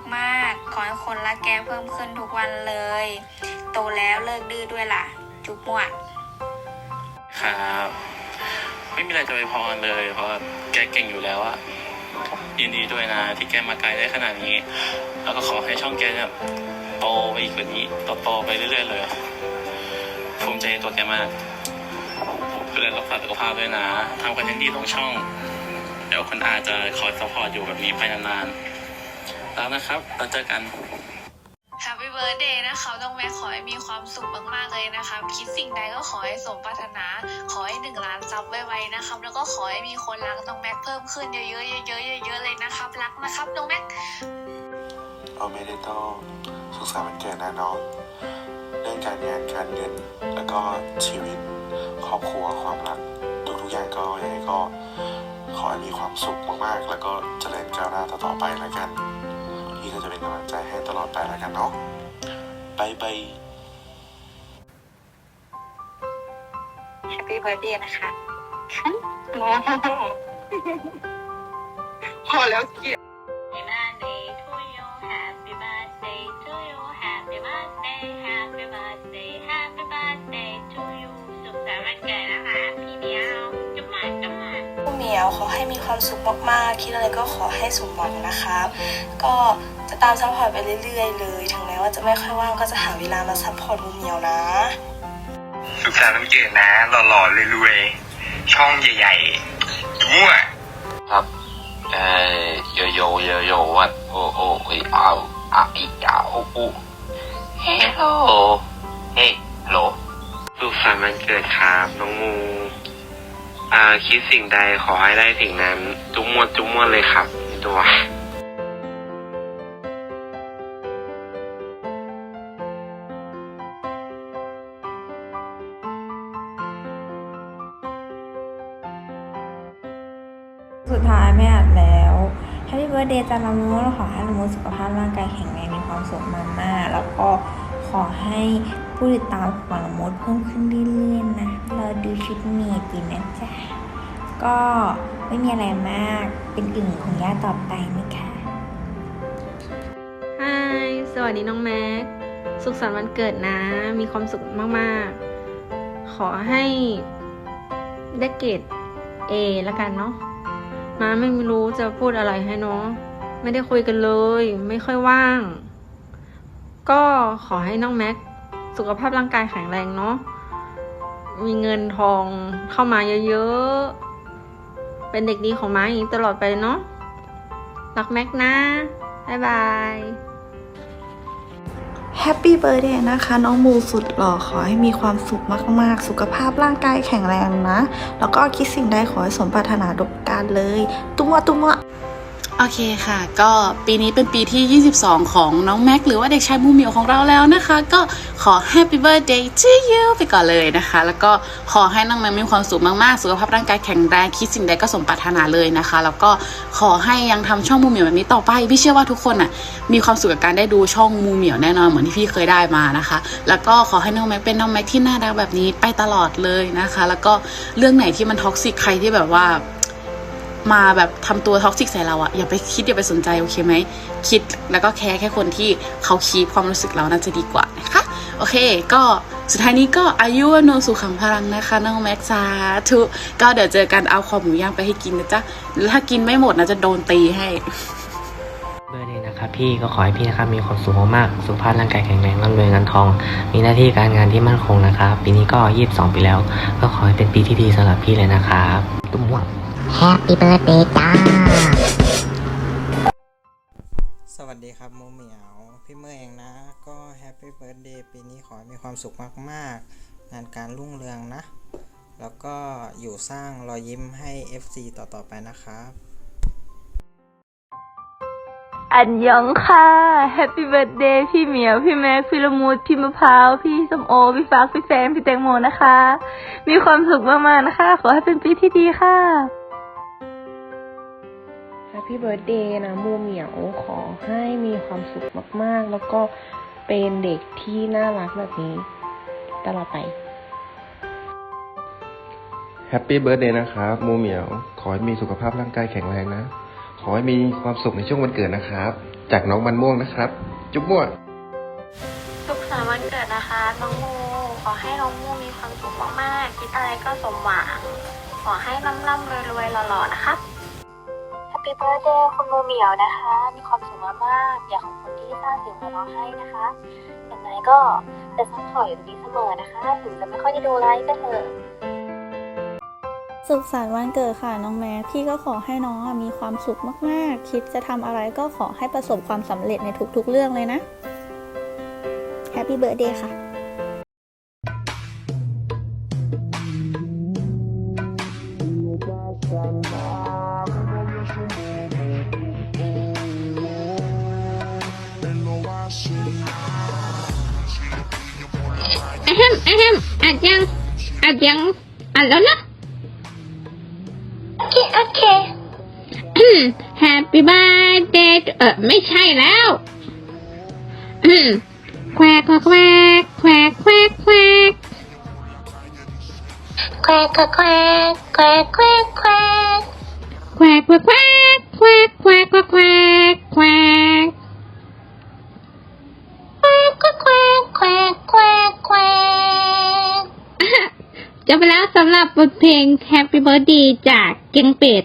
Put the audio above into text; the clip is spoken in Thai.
ขมากๆ ขอให้คนรักแกเพิ่มขึ้นทุกวันเลย โตแล้วเลิกดื้อด้วยล่ะ จุ๊บมั่วครับ ไม่มีอะไรจะไปพรเลย เพราะแกเก่งอยู่แล้วอะยินดีด้วยนะ ที่แกมาไกลได้ขนาดนี้ แล้วก็ขอให้ช่องแกเนี่ยโตไปอีกกว่านี้โตๆไปเรื่อย ๆ เลย ภูมิใจในตัวแกมากดูแลรักษาสุขภาพด้วยนะทำคอนเทนต์ดีลงช่อง เดี๋ยวคนอาจจะคอยซัพพอร์ตอยู่แบบนี้ไปนานๆ แล้วนะครับเราเจอกัน Happy Birthday นะคะน้องแม็กขอให้มีความสุขมากๆเลยนะคะคิดสิ่งใดก็ขอให้สมปรารถนา ขอให้หนึ่งล้านซับไวๆนะครับ แล้วก็ขอให้มีคนรักน้องแม็กเพิ่มขึ้นเยอะๆเยอะๆเยอะๆเลยนะครับ รักนะครับน้องแม็ก เอาไม่ได้ต้องสุขสันต์วันเกิดนะน้องเรื่องการงานการเงินแล้วก็ชีวิต ครอบครัวความรักทุกๆอย่างก็ยังไงก็ ขอให้มีความสุขมากๆ แล้วก็เจริญก้าวหน้าต่อๆไปแล้วกันพี่ ก็จะเป็นกำลังใจให้ตลอดไปแล้วกันเนาะบายบาย Happy Birthday นะคะ พอแล้วเกลีย ผู้เหมียวขอให้มีความสุขมากๆ คิดอะไรก็ขอให้สมหวังนะครับ ก็จะตามซัพพอร์ตไปเรื่อยๆ เลย ถึงแม้ว่าจะไม่ค่อยว่างก็จะหาเวลามาซัพพอร์ตมูเหมียวนะสุขสันต์วันเกิดนะหล่อๆรวยๆช่องใหญ่ๆทั่วครับเอ่อโยโยโยโยวัดโอโอเอยเอาอะอีอาโอปูเฮลโลเฮ้ฮัลโหลสุขสันต์วันเกิดครับน้องมู อ่าคิดสิ่งใดขอให้ได้สิ่งนั้น จุ้มมวดจุ้มมวดเลยครับตัวสุดท้ายไม่อัดแล้ว Happy Birthday จันละมุขอให้ละมุสุขภาพร่างกายแข็งแรงมีความสุขมากๆแล้วก็ขอให้ ผู้ติดตามของละมดเพิ่มขึ้นเรื่อยๆนะเราดูชุดเมียดีนนะจ๊ะก็ไม่มีอะไรมากเป็นอึ่งของย่าต่อไปนะคะฮายสวัสดีน้องแม็ก สุขสันต์วันเกิดนะ มีความสุขมากๆ ขอให้ได้เกรด A แล้วกันเนาะมาไม่รู้จะพูดอะไรให้เนาะไม่ได้คุยกันเลย ไม่ค่อยว่าง ก็ขอให้น้องแม็ก สุขภาพร่างกายแข็งแรงเนาะ มีเงินทองเข้ามาเยอะๆ เป็นเด็กดีของม้าอย่างนี้ตลอดไปเนาะ รักแม็กนะ บ๊ายบายแฮปปี้เบ t ร์ a เดย์นะคะ น้องมูสุดหล่อขอให้มีความสุขมากๆ สุขภาพร่างกายแข็งแรงนะ แล้วก็คิดสิ่งใดขอให้สมปรารถนาดกการเลย ตุ้มวตุ้มว โอเคค่ะ ก็ปีนี้เป็นปีที่ 22 ของน้องแม็กหรือว่าเด็กชายมูเหมียวของเราแล้วนะคะ ก็ขอ Happy Birthday to you ไปก่อนเลยนะคะ แล้วก็ขอให้น้องแม็กมีความสุขมากๆ สุขภาพร่างกายแข็งแรงคิดสิ่งใดก็สมปรารถนาเลยนะคะ แล้วก็ขอให้ยังทำช่องมูเหมียวแบบนี้ต่อไปพี่เชื่อว่าทุกคนอะมีความสุขกับการได้ดูช่องมูเหมียวแน่นอนเหมือนที่พี่เคยได้มานะคะ แล้วก็ขอให้น้องแม็กเป็นน้องแม็กที่น่ารักแบบนี้ไปตลอดเลยนะคะ แล้วก็เรื่องไหนที่มันท็อกซิกใครที่แบบว่า มาแบบทำตัวท็อกซิกใส่เราอะอย่าไปคิดอย่าไปสนใจโอเคไหมคิดแล้วก็แคร์แค่คนที่เขาคีบความรู้สึกเราน่าจะดีกว่านะคะโอเค ก็สุดท้ายนี้ก็อายุโนสุขังพลังนะคะน้องแม็กซ์าธุก็เดี๋ยวเจอกันเอาคอหมูย่างไปให้กินนะจ๊ะแล้วถ้ากินไม่หมดนะจะโดนตีให้เบอร์เดย์นะครับพี่ก็ขอให้พี่นะครับมีความสุขมากๆสุขภาพร่างกายแข็งแรงร่ำรวยเงินทอง มีหน้าที่การงานที่มั่นคงนะครับปีนี้ก็ 22 ปีแล้ว ก็ขอให้เป็นปีที่ดีสำหรับพี่เลยนะครับตุ้มหวัง Happy birthday จ้า สวัสดีครับโมเหมียว พี่เมื่อเองนะ ก็แฮปปี้เบิร์ดเดย์ปีนี้ขอให้มีความสุขมากๆ งานการรุ่งเรืองนะ แล้วก็อยู่สร้างรอยยิ้มให้ FC ต่อๆไปนะครับ อันยองค่ะแฮปปี้เบิร์ดเดย์พี่เหมียว พี่แม็กพี่ละมุดพี่มะพร้าว พี่สมโอ พี่ฟักพี่แซมพี่แตงโมนะคะ มีความสุขมากๆนะคะ ขอให้เป็นปีที่ดีค่ะ Happy Birthday นะมูเหมียวขอให้มีความสุขมาก ๆ แล้วก็เป็นเด็กที่น่ารักแบบนี้ตลอดไปแฮปปี้เบิร์ดเดย์นะครับมูเหมียว ขอให้มีสุขภาพร่างกายแข็งแรงนะ ขอให้มีความสุขในช่วงวันเกิดนะครับ จากน้องมันม่วงนะครับ จุ๊บมั่วสุขสันต์วันเกิดนะคะ น้องมูขอให้น้องมูมีความสุขมากๆคิดอะไรก็สมหวัง ขอให้ร่ำร่ำรวยรวยๆหล่อๆนะครับ Happy Birthday คุณโมเหมียวนะคะ มีความสุขมากๆอยากขอบคุณที่สร้างเสิ่งหัวเราะให้นะคะอย่างไรก็จะซัพพอร์ตอยู่ตรงนี้เสมอนะคะ ถึงจะไม่ค่อยได้ดูไลฟ์ก็เถอะสุขสันต์วันเกิดค่ะน้องแม็กพี่ก็ขอให้น้องมีความสุขมากๆ คิดจะทำอะไรก็ขอให้ประสบความสำเร็จในทุกๆเรื่องเลยนะ Happy Birthday ค่ะ อะแฮมอะแฮมอัดยังอัดยังอัดแล้วนะโอเคโอเค Happy birthday เออไม่ใช่แล้วอืมแควกแควกแควกแควกแควกแควกแควกแควกแควกแควกแควกแควกแควกแควกแควกแควก ไปแล้วสำหรับบทเพลง Happy Birthday จากเกงเป็ด